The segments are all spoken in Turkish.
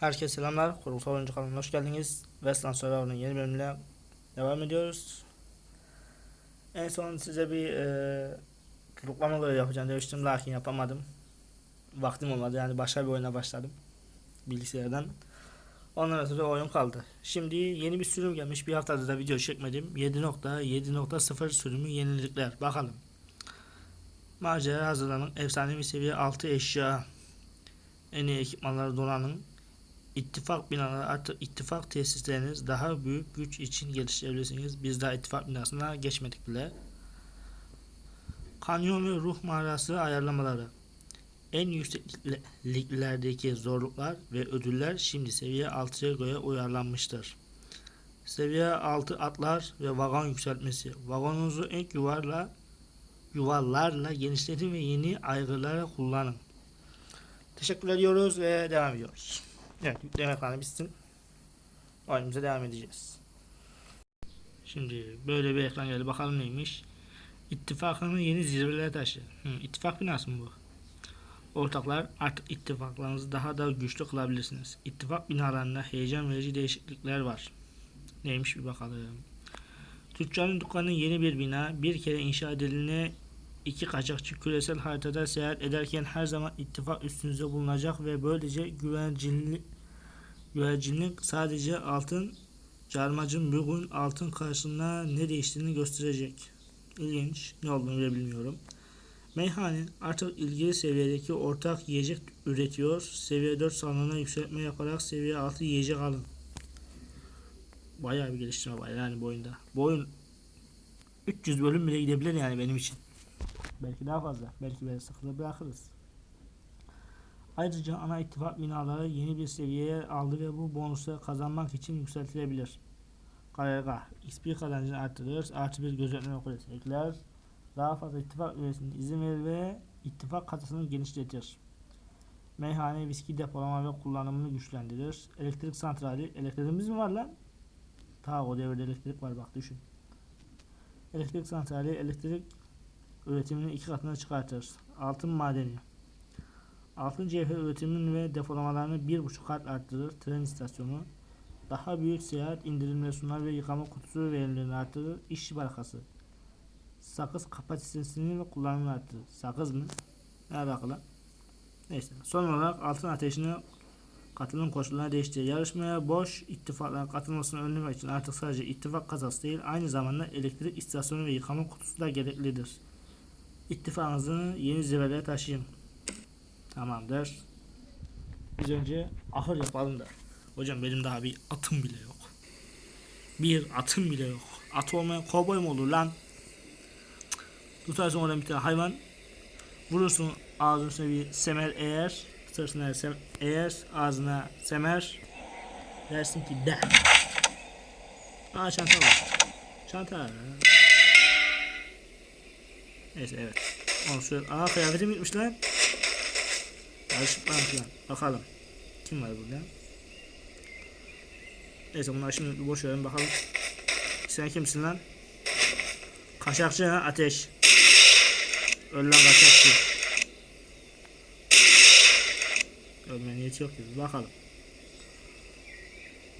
Herkese selamlar. Kurumsal Oyuncu kanalına hoş geldiniz. Westland Survivor'ın yeni bölümüne devam ediyoruz. En son size bir e, tutuklama görevi yapacağım demiştim lakin yapamadım. Vaktim olmadı yani başka bir oyuna başladım. Bilgisayardan. Ondan sonra oyun kaldı. Şimdi yeni bir sürüm gelmiş. Bir haftadır da video çekmedim. 7.7.0 sürümü yenilikler. Bakalım. Macera hazırlanın. Efsanevi seviye 6 eşya. En iyi ekipmanları donanın. İttifak binaları artık ittifak tesisleriniz daha büyük güç için geliştirebilirsiniz. Biz daha ittifak binasına geçmedik bile. Kanyon ve ruh mağarası ayarlamaları. En yüksekliklerdeki zorluklar ve ödüller şimdi seviye 6'ya göre uyarlanmıştır. Seviye 6 atlar ve vagon yükseltmesi. Vagonunuzu en yuvarla yuvarlarla genişletin ve yeni aygırlara kullanın. Teşekkür ediyoruz ve devam ediyoruz. Evet yükleme ekranı bitsin. Oyunumuza devam edeceğiz. Şimdi böyle bir ekran geldi. Bakalım neymiş. İttifakını yeni zirvelere taşı. Hı, ittifak binası mı bu? Ortaklar artık ittifaklarınızı daha da güçlü kılabilirsiniz. İttifak binalarında heyecan verici değişiklikler var. Neymiş bir bakalım. Tüccarın dükkanının yeni bir bina bir kere inşa edildiğine iki kaçakçı küresel haritada seyahat ederken her zaman ittifak üstünüzde bulunacak ve böylece güvencillik, güvencillik sadece altın carmacın bugün altın karşısında ne değiştiğini gösterecek. İlginç. Ne olduğunu bile bilmiyorum. Meyhane artık ilgili seviyedeki ortak yiyecek üretiyor. Seviye 4 salonuna yükseltme yaparak seviye 6 yiyecek alın. Bayağı bir geliştirme var yani bu oyunda. Bu oyun 300 bölüm bile gidebilir yani benim için. Belki daha fazla. Belki böyle sıkıntı bırakırız. Ayrıca ana ittifak binaları yeni bir seviyeye aldı ve bu bonusları kazanmak için yükseltilebilir. Karargah. XP kazancını artırır. Artı bir gözetleme kulesi ekler. Daha fazla ittifak üyesine izin verir ve ittifak kasasını genişletir. Meyhane viski depolama ve kullanımını güçlendirir. Elektrik santrali. Elektriğimiz mi var lan? Ta o devirde elektrik var bak düşün. Elektrik santrali elektrik üretimini iki katına çıkartır. Altın madeni. Altın cevher üretimini ve depolamalarını bir buçuk kat arttırır. Tren istasyonu. Daha büyük seyahat indirimleri sunar ve yıkama kutusu verimlerini artırır. İşçi barakası. Sakız kapasitesini ve kullanımını artırır. Sakız mı? Ne alakalı? Neyse. Son olarak altın ateşini katılım koşullarına değiştirir. Yarışmaya boş ittifakların katılmasını önlemek için artık sadece ittifak kasası değil aynı zamanda elektrik istasyonu ve yıkama kutusu da gereklidir. İttifakınızı yeni zirvelere taşıyın. Tamamdır. Biz önce ahır yapalım da. Hocam benim daha bir atım bile yok. Bir atım bile yok. At olmayan kovboy mu olur lan? Tutarsın oradan bir tane hayvan. Vurursun üstüne bir semer eğer. Sırtına sem eğer ağzına semer. Dersin ki de. Aa çanta var. Çanta. Neyse evet. Onu söyle. Aa kıyafetim gitmiş lan. Karışık lan falan. Bakalım. Kim var burada? Neyse bunları şimdi boş verelim bakalım. Sen kimsin lan? Kaçakçı ha ateş. Öl lan kaçakçı. Ölme niyeti yok gibi. Bakalım.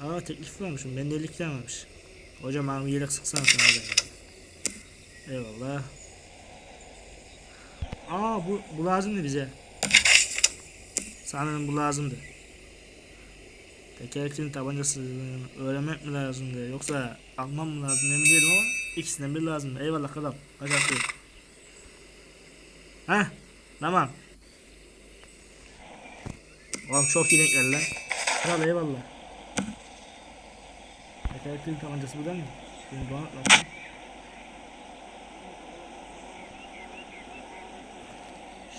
Aa teklif vermişim. Ben de 50 varmış. Hocam bir yelek sıksana sen orada. Eyvallah. Aa bu, bu lazımdı bize. Sanırım bu lazımdı. Tekerleğin tabancası öğrenmek mi lazımdı yoksa almam mı lazım emin değilim ama ikisinden biri lazımdı. Eyvallah kadar. Değil. Heh tamam. Oğlum çok iyi denk geldi lan. Kral eyvallah. Tekerleğin tabancası buradan mı? Benim donat lazım.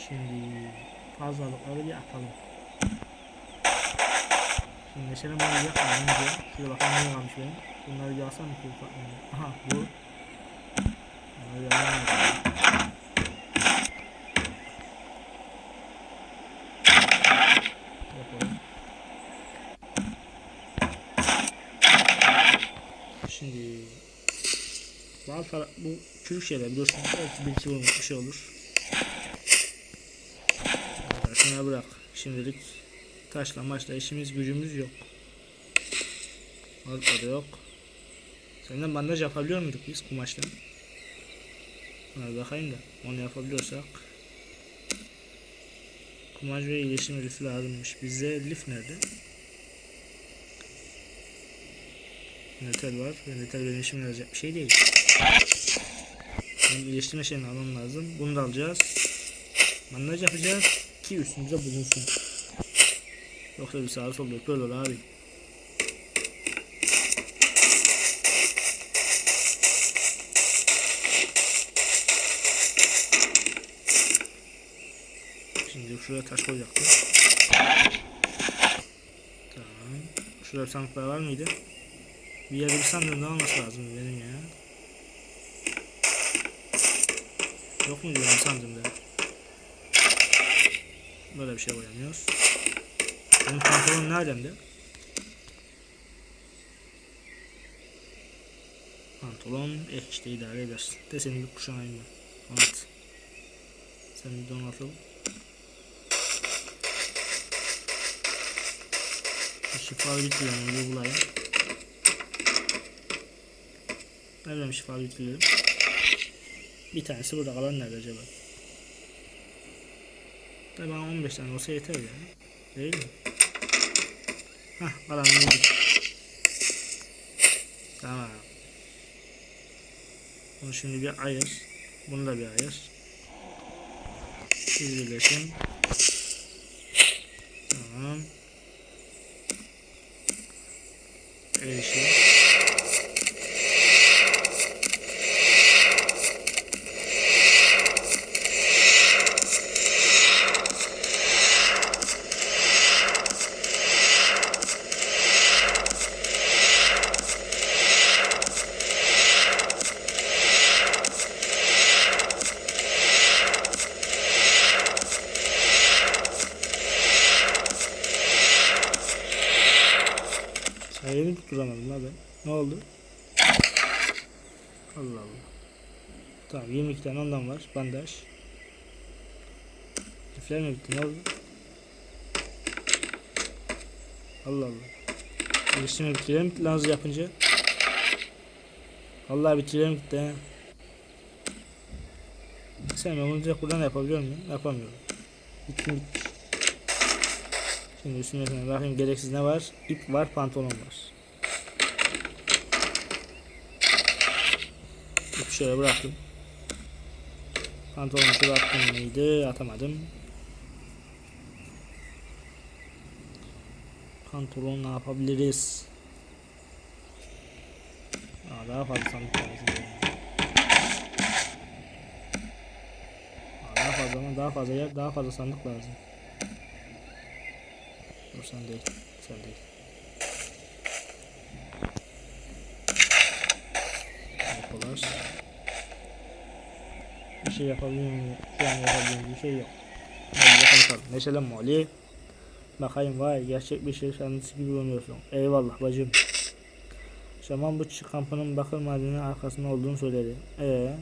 Şimdi fazlalıkları bir atalım. Şimdi neşeli malı yapmadan önce şöyle bakalım ne varmış benim. Bunları bir alsam ki ufak mı? Aha bu. Bunları bir. Şimdi bazı bu küçük şeyler biliyorsun belki bir iki vurmuş bir şey olur. Şuna bırak şimdilik Taşla maçla işimiz gücümüz yok. Avrupa da yok. Senden bandaj yapabiliyor muyduk biz kumaştan? Ona bakayım da onu yapabiliyorsak. Kumaş ve iletişim lifi lazımmış. Bize lif nerede? Metal var. Ve metal benim işime yarayacak bir şey değil. Benim iyileştirme şeyini almam lazım. Bunu da alacağız. Bandaj yapacağız ki üstümüze bulunsun. Yoksa bir sağa sola yapıyorlar abi. Şimdi şuraya taş koyacaktım. Tamam. Şurada bir sandıklar var mıydı? Bir yerde bir sandığım olması lazım benim ya. Yok muydu benim sandığımda? Böyle bir şey koyamıyoruz. Benim pantolon ne alemde? Pantolon eh işte idare eder. De senin bir kuşanayım ben. Donat. Sen bir donatıl. Bir şifalı bitkilerini bir bulayım. Nereden şifalı bitkilerim? Bir tanesi burada kalan nerede acaba? Tabi bana 15 tane olsa yeter ya. Değil mi? Hah kalanını yedik. Tamam. Bunu şimdi bir ayır. Bunu da bir ayır. Siz birleşin. Tamam. Erişim. Sayını tutturamadım la ben. Ne oldu? Allah Allah. Tamam 22 tane ondan var. Bandaj. Lifler mi bitti? Ne oldu? Allah Allah. İlişkimi bitirelim bitti lan hızlı yapınca. Allah bitirelim gitti he. Sen ben bunu direkt buradan da yapabiliyor muyum? Yapamıyorum. Bittim bitmiş. Şimdi üstüne bakayım gereksiz ne var? İp var, pantolon var. Şöyle bıraktım. Pantolonu şuraya attım mıydı? Atamadım. Pantolon ne yapabiliriz? Aa, daha fazla sandık lazım. Aa, daha fazla ama daha fazla yer, daha fazla sandık lazım. Dur sen değil. Sen değil. Yapılar. Şey yapabiliyor muyum? Şu an bir şey yok. Neşelenme Ali. Bakayım vay gerçek bir şey sandısı gibi oynuyorsun. Eyvallah bacım. Şaman bu kampının bakır madeninin arkasında olduğunu söyledi. Ee.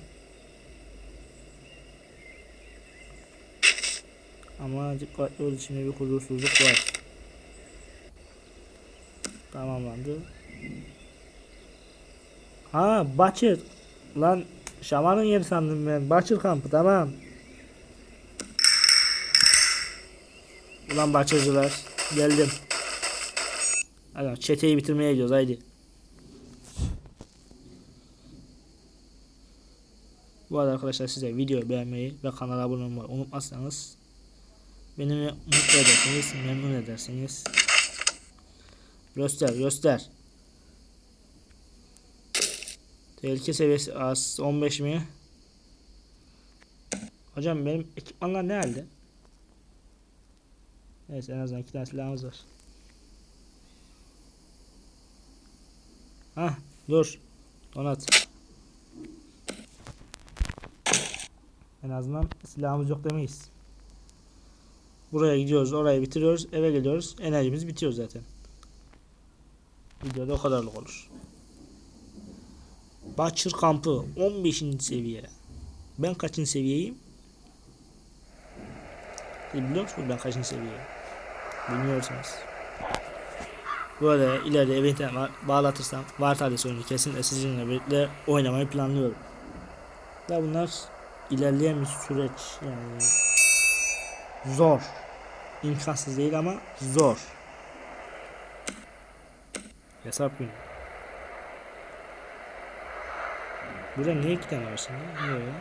Ama dikkatli ol içinde bir huzursuzluk var. Tamamlandı. Ha Bahçır. Lan şamanın yeri sandım ben. Bahçır kampı tamam. Ulan Bahçırcılar. Geldim. Hadi çeteyi bitirmeye gidiyoruz haydi. Bu arada arkadaşlar size video beğenmeyi ve kanala abone olmayı unutmazsanız beni mutlu edersiniz, memnun edersiniz. Göster göster. Tehlike seviyesi az 15 mi? Hocam benim ekipmanlar ne halde? Neyse en azından iki tane silahımız var. Hah dur. Donat. En azından silahımız yok demeyiz. Buraya gidiyoruz, orayı bitiriyoruz, eve geliyoruz. Enerjimiz bitiyor zaten. Videoda o kadarlık olur. Bahçır kampı 15. seviye. Ben kaçıncı seviyeyim? Siz biliyor musunuz ben kaçıncı seviyeyim? Bilmiyorsunuz. Böyle ileride eve internet ba- bağlatırsam War Tales oyunu kesinlikle sizinle birlikte oynamayı planlıyorum. Ya bunlar ilerleyen bir süreç yani zor. İmkansız değil ama zor. Hesap günü. Burada niye iki tane var şimdi? Niye ya?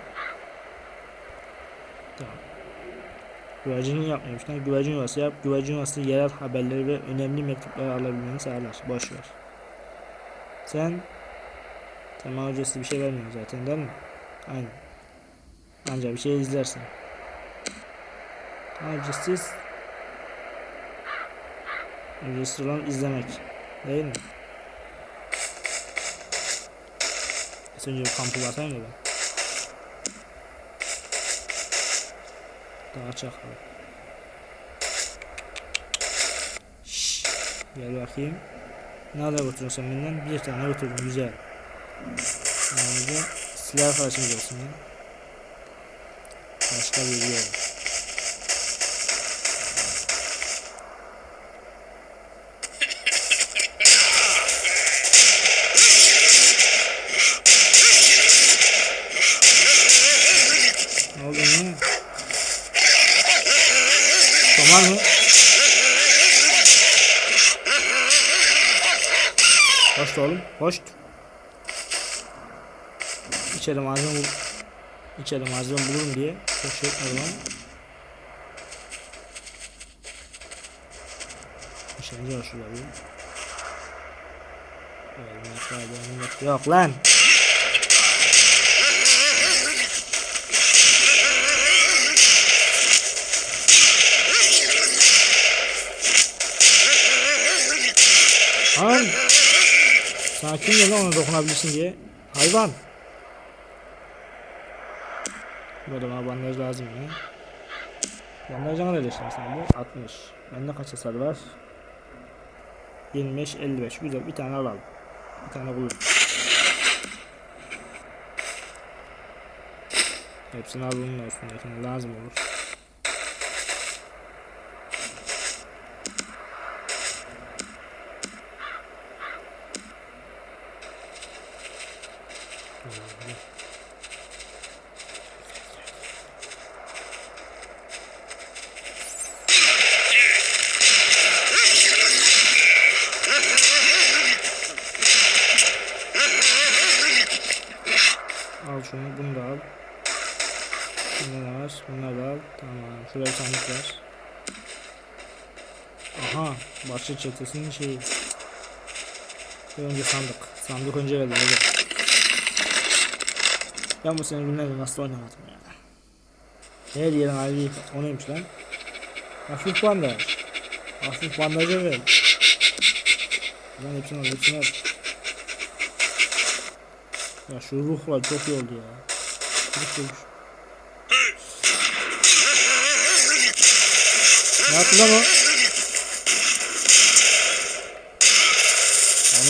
Tamam. Güvercin yapmıyormuş lan. Güvercin yuvası yap. Güvercin yuvası yerel haberleri ve önemli mektupları alabilmeni sağlar. Boş ver. Sen Tamam hocası bir şey vermiyor zaten değil mi? Aynen. Ancak bir şey izlersin. Ücretsiz olan izlemek. Değil mi? Az önce kampı basayım da ben. Daha çakalım. Şşş. Gel bakayım. Ne kadar götürüyorsun benden? Bir tane götürdüm. Güzel. Ayrıca silah arkadaşımız olsun ya. Başka bir yol. Hoş oğlum, hoş. İçeri malzeme bul İçeri malzeme bulurum diye çok şey etmedim ama. İşkence var şurada bir. Yok lan. Lan. Sakin gel lan ona dokunabilirsin diye. Hayvan. Böyle bana bandaj lazım ya. Bandajı ne kadar sen bu? 60. Bende kaç hasar var? 25, 55. Güzel bir tane alalım. Bir tane kullan. Hepsini al bunun üstündekine lazım olur. Al şunu, bunu da al. Bunda ne var? Bunlar da al. Tamam. Şurada bir sandık var. Aha. Çetesinin şeyi. Bir önce sandık. Sandık önce. Hadi. Ben bu sene günlerde nasıl oynamadım ya. Her yerin ayrı o neymiş lan? Hafif bandaj. Hafif bandajı ver. Lan hepsini al, hepsini al. Ya şu ruh var çok iyi oldu ya. Ruh ruh. Ne yaptı lan o?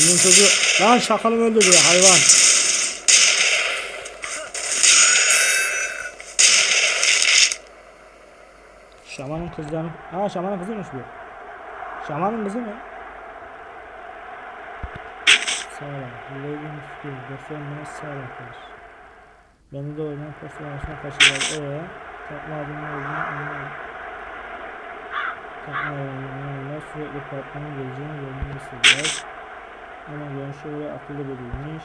Hanımın çocuğu. Lan şakalım öldürdü ya hayvan. Şamanın kızlarını... Ha şamanın kızıymış bu. Şamanın kızı mı? Sağlam. Leydim tutuyor. Göstermeye sağlam Beni de oynayan posta arasına kaçırdılar. Eee takma adının olduğunu anlıyorum. Takma adının anlamlar sürekli patronun geleceğini görmeyi istediler. Ama ve akıllı biriymiş.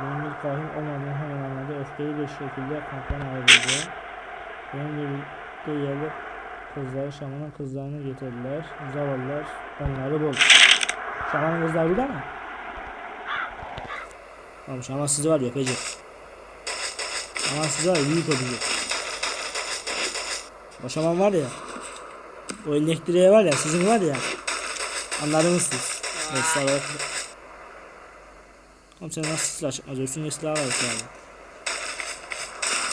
Benim bir kahin olmadığını hemen anladı. Öfkeli bir şekilde kamptan ayrıldı. Benimle birlikte yerde kızlar, şamanın kızlarını getirdiler. Zavallılar onları buldu. Şamanın kızlar burada mı? Tamam şaman sizi var ya öpecek. Şaman sizi var büyük öpecek. O şaman var ya. O elektriğe var ya sizin var ya. Anladınız siz. Evet sağ ol. Oğlum sen nasıl silah çıkmaz? Üstünde silah var yani.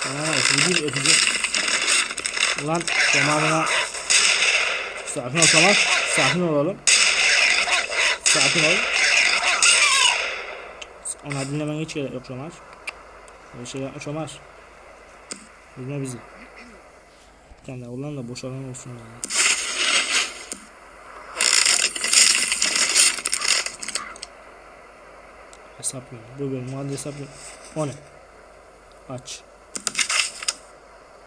Tamam şimdi bir öpecek. Ulan zamanına Sakin ol Şamar. Sakin ol oğlum. Sakin ol. Ona dinlemene hiç gerek yok Şamar. Böyle şey yapma Şamar. Üzme bizi. Bir tane daha ulan da boşalan olsun ya. Hesaplıyorum. Bu bölümü hadi hesaplıyorum. O ne? Aç.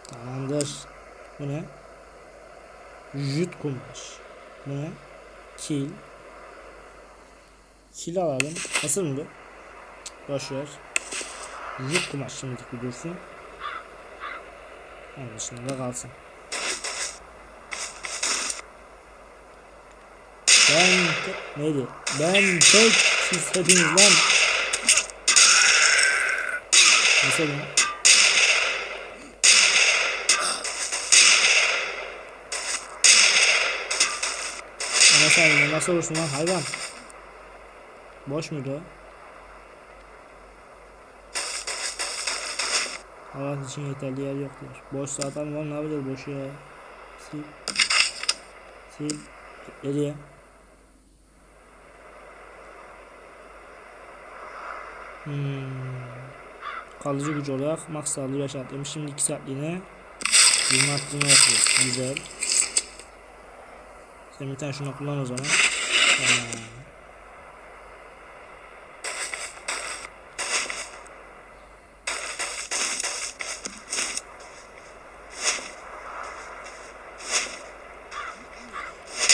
Tamamdır. Bu ne? Jüt kumaş. Bu ne? Kil. Kil alalım. Nasıl mı bu? Boş ver. Jüt kumaş şimdilik bir dursun. Onun dışında kalsın. Ben. Neydi? Ben tek siz hepiniz lan. Lan? Ana sen nasıl olursun lan hayvan? Boş muydu? Hayat için yeterli yer yok diyor. Boş zaten var ne yapacağız boş ya. Sil. Sil. Nereye? Hmm. Kalıcı güç olarak max sağlığı 5 atlamış. Şimdi 2 saatliğine 20 arttırma yapıyoruz. Güzel. Sen bir tane şunu kullan o zaman. Tamam.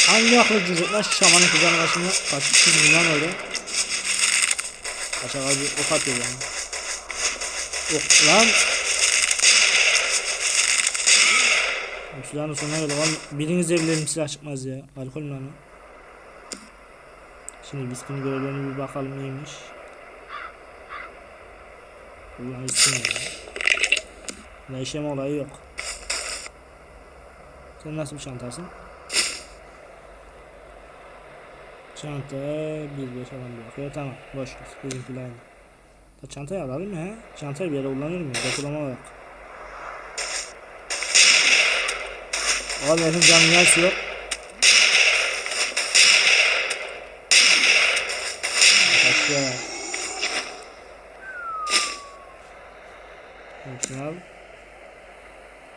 Hangi aklı lan şu şamanın kızanın başında kaç kız milyon öyle. Kaçak abi ok atıyor yani. Lan. Silahın sonuna geldi lan. Biriniz evlerim silah çıkmaz ya. Alkol lan? Şimdi viskinin görevlerine bir bakalım neymiş. Ulan istim ya. Ne işlem olayı yok. Sen nasıl bir çantasın? Çanta bir beş alan bırakıyor. Tamam. Boş ver. Bizimkiler aynı. Da çantayı alalım ya. Çantayı bir yere kullanır mıyız? Depolama olarak. Oğlum herifin canının yarısı yok. Kaçıyor. Hepsini al.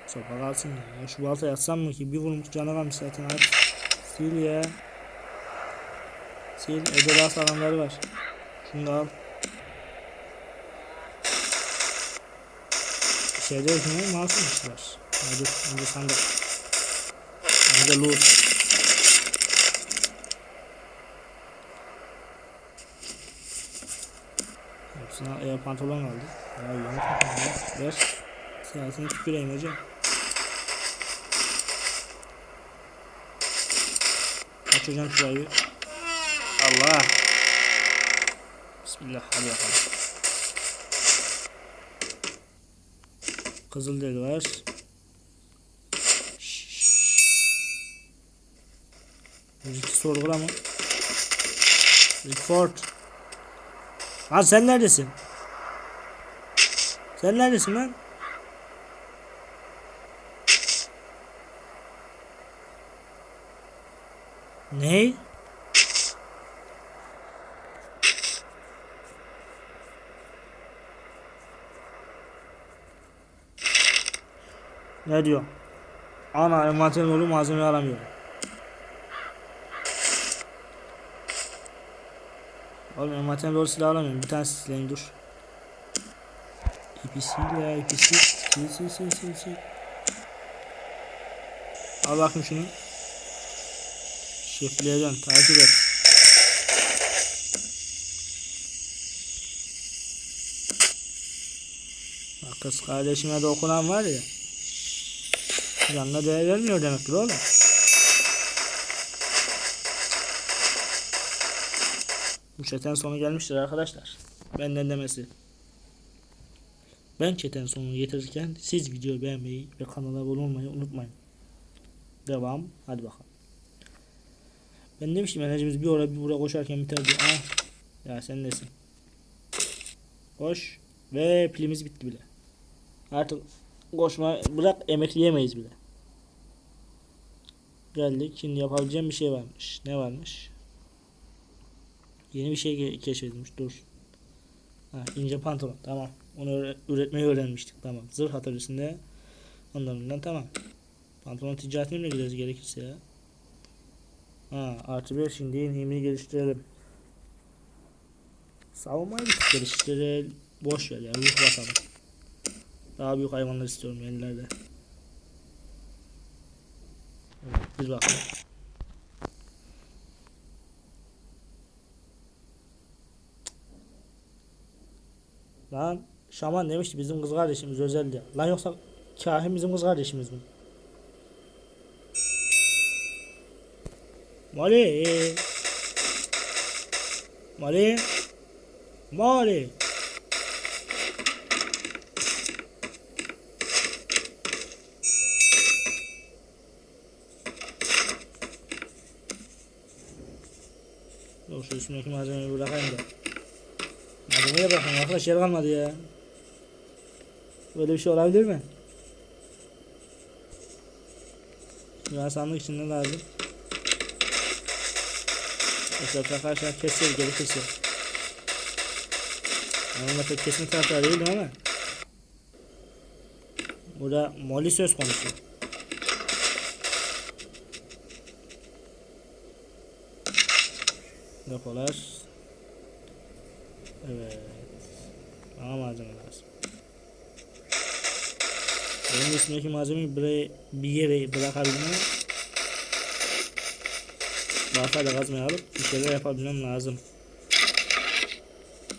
Sopa kalsın ya. Şu balta yatsam mı ki? Bir vurmuş canı kalmış zaten abi. Sil ya. Sil. Daha sağlamları var. Şunu da al. Şeyde hükümleri masum işler. Hadi önce sandık. Önce loot. Hepsine e, pantolon aldı. Ya yeni pantolon. Ver. Siyasetini tüküreyim hocam şurayı. Allah. Bismillah hadi bakalım. Kızıl deli var. Rick sorgula mı? Rickford. Lan sen neredesin? Sen neredesin lan? Ne? Ne diyor? Ana envanterin dolu malzeme alamıyorum. Oğlum envanterin dolu silah alamıyorum. Bir tane silahım dur. İpisi ya ipisi. Sil sil sil sil sil. Al bakayım şunu. Şifreleyeceğim. Takip et. Kız kardeşime de okunan var ya. Yanına değer vermiyor demektir oğlum. Bu çeten sonu gelmiştir arkadaşlar. Benden demesi. Ben çeten sonunu getirirken siz videoyu beğenmeyi ve kanala abone olmayı unutmayın. Devam. Hadi bakalım. Ben demiştim enerjimiz bir oraya bir buraya koşarken biterdi. Ah. Ya sen nesin? Koş. Ve pilimiz bitti bile. Artık koşma bırak emekleyemeyiz bile. Geldik. Şimdi yapabileceğim bir şey varmış. Ne varmış? Yeni bir şey ke- keşfedilmiş. Dur. Ha, ince pantolon. Tamam. Onu üretmeyi öğrenmiştik. Tamam. Zırh atölyesinde onlarından tamam. Pantolon ticaretine mi gideriz gerekirse ya? Ha, artı bir şimdi yeni geliştirelim. Savunmayı bir tık geliştir. Boş ver ya. Ruh basalım. Daha büyük hayvanlar istiyorum yenilerde. Bir bakalım. Lan şaman demişti bizim kız kardeşimiz özeldi. Lan yoksa kahin bizim kız kardeşimiz mi? Mali. Mali. Mali. Dur şu üstündeki malzemeyi bırakayım da. Malzemeye bakın arkadaş yer kalmadı ya. Böyle bir şey olabilir mi? Ya sandık için ne lazım? Etrafta arkadaşlar kesiyor gerekirse. Ben onda pek kesme taraftarı değilim ama. Burada moli söz konusu. Depolar. Evet. Bana malzeme lazım. Benim üstümdeki malzemeyi buraya bir yere bırakabilmem Baltayla kazmayı alıp bir şeyler yapabilmem lazım.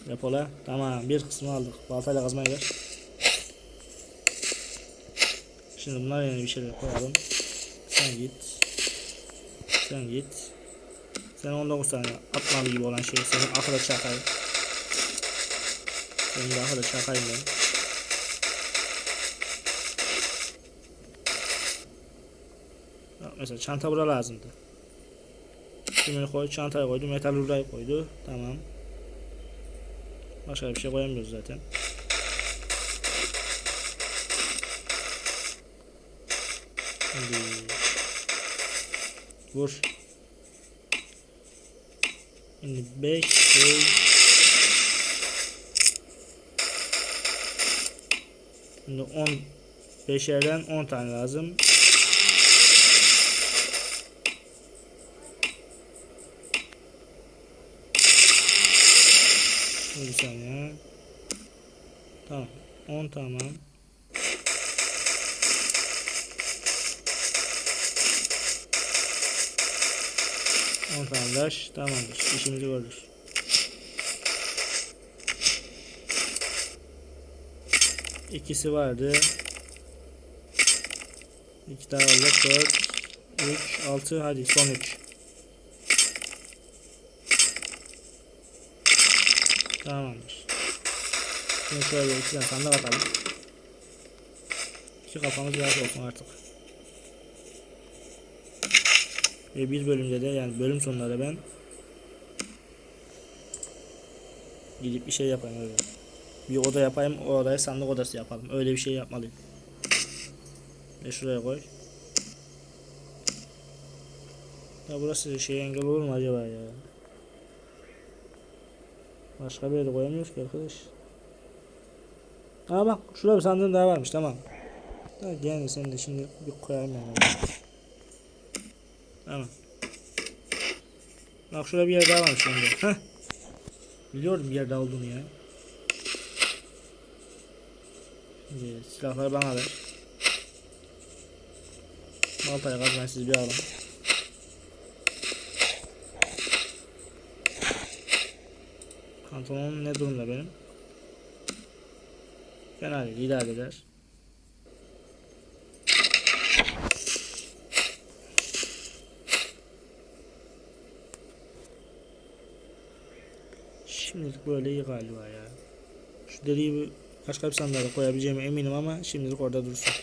Depola. Tamam bir kısmı aldık. Baltayla kazmayı ver. Şimdi bunlar yeni bir şeyler koyalım. Sen git. Sen git. Sen 19 tane atmalı gibi olan şey. Senin akıda çakayım. Senin de akıda çakayım ben. Mesela çanta bura lazımdı. Şimdi koy, çantaya koydu, metal rurayı koydu. Tamam. Başka bir şey koyamıyoruz zaten. Şimdi vur. Şimdi 5 şey Şimdi 10 beşerden 10 tane lazım. Bir saniye. Tamam. 10 tamam. Taş tamamdır. İşimizi gördük. İkisi vardı. İki tane aldık. Dört. Üç. Altı. Hadi son üç. Tamamdır. Şimdi şöyle iki tane sandık atalım. İki kafamız rahat olsun artık. Ve bir bölümde de yani bölüm sonunda ben gidip bir şey yapayım öyle. Bir oda yapayım o odaya sandık odası yapalım. Öyle bir şey yapmalıyım. Ve şuraya koy. Ya burası şey engel olur mu acaba ya? Başka bir yere koyamıyoruz ki arkadaş. Aa bak şurada bir sandığın daha varmış tamam. Gel sen de şimdi bir koyayım yani. Tamam. Bak şurada bir yer daha varmış bende. Heh. Biliyordum bir yer daha olduğunu ya. Şimdi silahları bana ver. Baltaya kazmayı siz bir alın. Pantolonum ne durumda benim? Fena değil, idare eder. Şimdilik böyle iyi galiba ya. Şu bir başka bir sandığa koyabileceğime eminim ama şimdilik orada dursun.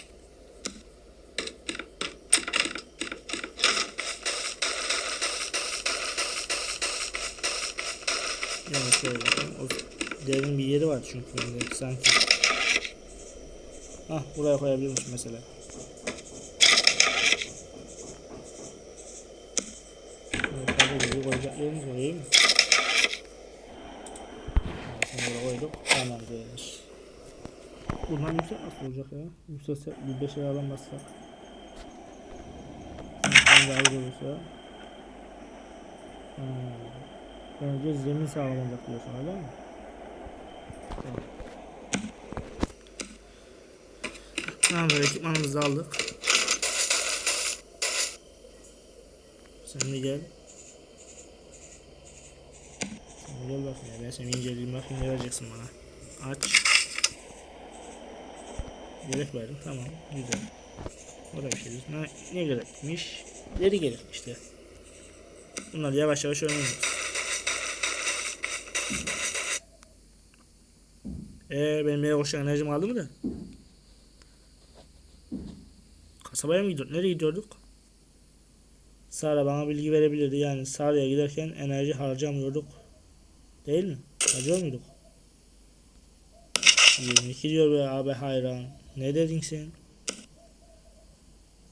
Yani şöyle. O derin bir yeri var çünkü sanki. Hah buraya koyabilirmiş mesela. Evet, fazla gibi koyacak yerimiz var değil mi? Evet, Bunu buraya koyduk. Tamamdır. Yüksek nasıl olacak ya? Yükselse bir 5 lira alamazsak. De ayrı olursa. Hmm. Önce zemin sağlam olacak diyorsun öyle mi? Tamam. Tamam böyle ekipmanımızı aldık. Sen de gel. Sen de gel bakayım ya. Ben seni inceleyeyim bakayım ne vereceksin bana. Aç. Gerek verdim tamam güzel. O da bir şey. Ne, ne gerekmiş? Deri gerek işte. Bunları yavaş yavaş öğreniyoruz. Eee benim yere koşan enerjim aldı mı da? Kasabaya mı gidiyorduk? Nereye gidiyorduk? Sara bana bilgi verebilirdi. Yani Sara'ya giderken enerji harcamıyorduk. Değil mi? Harcıyor muyduk? 22 diyor be abi hayran. Ne dedin sen?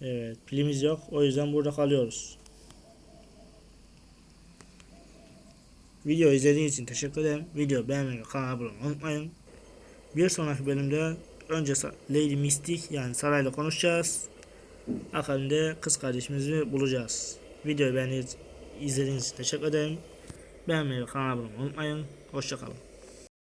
Evet pilimiz yok. O yüzden burada kalıyoruz. Video izlediğiniz için teşekkür ederim. Video beğenmeyi kanala abone olmayı unutmayın. Bir sonraki bölümde önce Lady Mystic yani Saray'la konuşacağız. Akabinde kız kardeşimizi bulacağız. Videoyu beğendiğiniz izlediğiniz için teşekkür ederim. Beğenmeyi kanala abone olmayı unutmayın. Hoşçakalın.